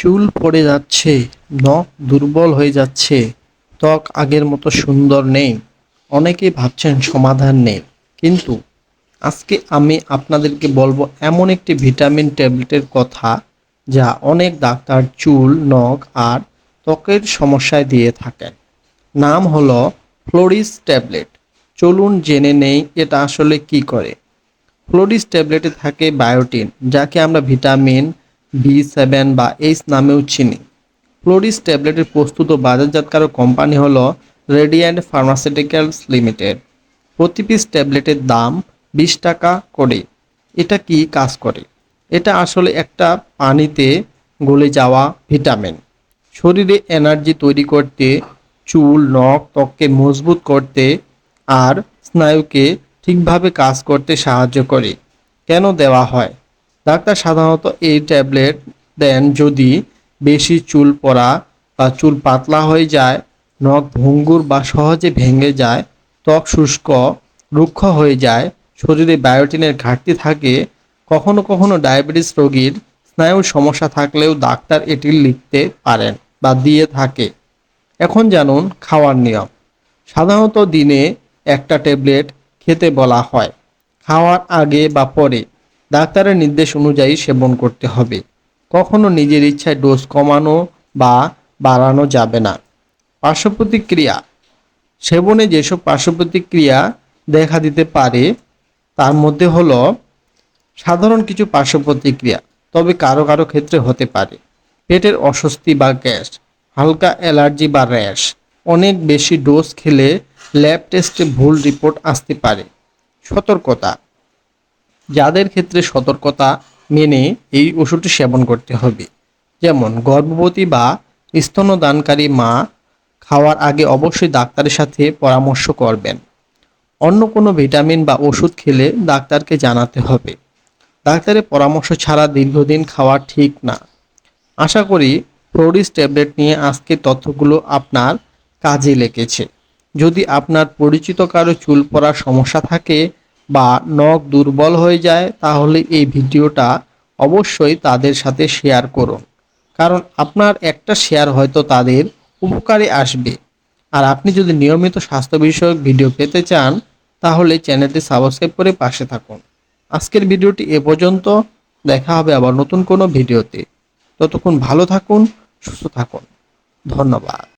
চুল পড়ে যাচ্ছে, নখ দুর্বল হয়ে যাচ্ছে, ত্বক আগের মতো সুন্দর নেই। অনেকেই ভাবছেন সমাধান নেই। কিন্তু আজকে আমি আপনাদেরকে বলব এমন একটি ভিটামিন ট্যাবলেটের কথা যা অনেক ডাক্তার চুল, নখ আর ত্বকের সমস্যায় দিয়ে থাকেন। নাম হলো ফ্লোরিস ট্যাবলেট। চলুন জেনে নেই এটা আসলে কি করে। ফ্লোরিস ট্যাবলেটে থাকে বায়োটিন, যাকে আমরা ভিটামিন বি সেভেন বা এইচ নামেও চিনি। ফ্লোরিস ট্যাবলেটের প্রস্তুত ও বাজারজাতকারক কোম্পানি হলো রেডিয়েন্ট ফার্মাসিউটিক্যালস লিমিটেড প্রতি পিস ট্যাবলেটের দাম বিশ টাকা করে। এটা কি কাজ করে? এটা আসলে একটা পানিতে গলে যাওয়া ভিটামিন। শরীরে এনার্জি তৈরি করতে, চুল, নখ, ত্বককে মজবুত করতে আর স্নায়ুকে ঠিকভাবে কাজ করতে সাহায্য করে। কেন দেওয়া হয়? ডাক্তার সাধারণত এই ট্যাবলেট দেন যদি বেশি চুল পড়া বা চুল পাতলা হয়ে যায়, নখ ভঙ্গুর বা সহজে ভেঙে যায়, ত্বক শুষ্ক, রুক্ষ হয়ে যায়, শরীরে বায়োটিনের ঘাটতি থাকে, কখনো কখনো ডায়াবেটিস রোগীর স্নায়ুর সমস্যা থাকলেও ডাক্তার এটি লিখতে পারেন বা দিয়ে থাকে। এখন জানুন খাওয়ার নিয়ম। সাধারণত দিনে একটা ট্যাবলেট খেতে বলা হয়। খাওয়ার আগে বা পরে ডাক্তারের নির্দেশ অনুযায়ী সেবন করতে হবে। কখনো নিজের ইচ্ছায় ডোজ কমানো বা বাড়ানো যাবে না। পার্শ্ব প্রতিক্রিয়া সেবনে যেসব পার্শ্ব প্রতিক্রিয়া দেখা দিতে পারে, তার মধ্যে হলো সাধারণ কিছু পার্শ্ব প্রতিক্রিয়া তবে কারও কারও ক্ষেত্রে হতে পারে। পেটের অস্বস্তি বা গ্যাস, হালকা অ্যালার্জি বা র্যাশ, অনেক বেশি ডোজ খেলে ল্যাব টেস্টে ভুল রিপোর্ট আসতে পারে। সতর্কতা। যাদের ক্ষেত্রে সতর্কতা মেনে এই ওষুধটি সেবন করতে হবে। যেমন, গর্ভবতী বা স্তনদানকারী মা খাওয়ার আগে অবশ্যই ডাক্তারের সাথে পরামর্শ করবেন। অন্য কোনো ভিটামিন বা ওষুধ খেলে ডাক্তারকে জানাতে হবে। ডাক্তারের পরামর্শ ছাড়া দীর্ঘদিন খাওয়া ঠিক না। আশা করি ফ্লোরিস ট্যাবলেট নিয়ে আজকের তথ্যগুলো আপনার কাজে লেগেছে। যদি আপনার পরিচিত কারও চুল পড়ার সমস্যা থাকে বা নখ দুর্বল হয়ে যায়, তাহলে এই ভিডিওটা অবশ্যই তাদের সাথে শেয়ার করুন কারণ আপনার একটা শেয়ার হয়তো তাদের উপকারে আসবে। আর আপনি যদি নিয়মিত স্বাস্থ্য বিষয়ক ভিডিও পেতে চান, তাহলে চ্যানেলটি সাবস্ক্রাইব করে পাশে থাকুন। আজকের ভিডিওটি এ পর্যন্ত। দেখা হবে আবার নতুন কোনো ভিডিওতে ততক্ষণ ভালো থাকুন, সুস্থ থাকুন। ধন্যবাদ।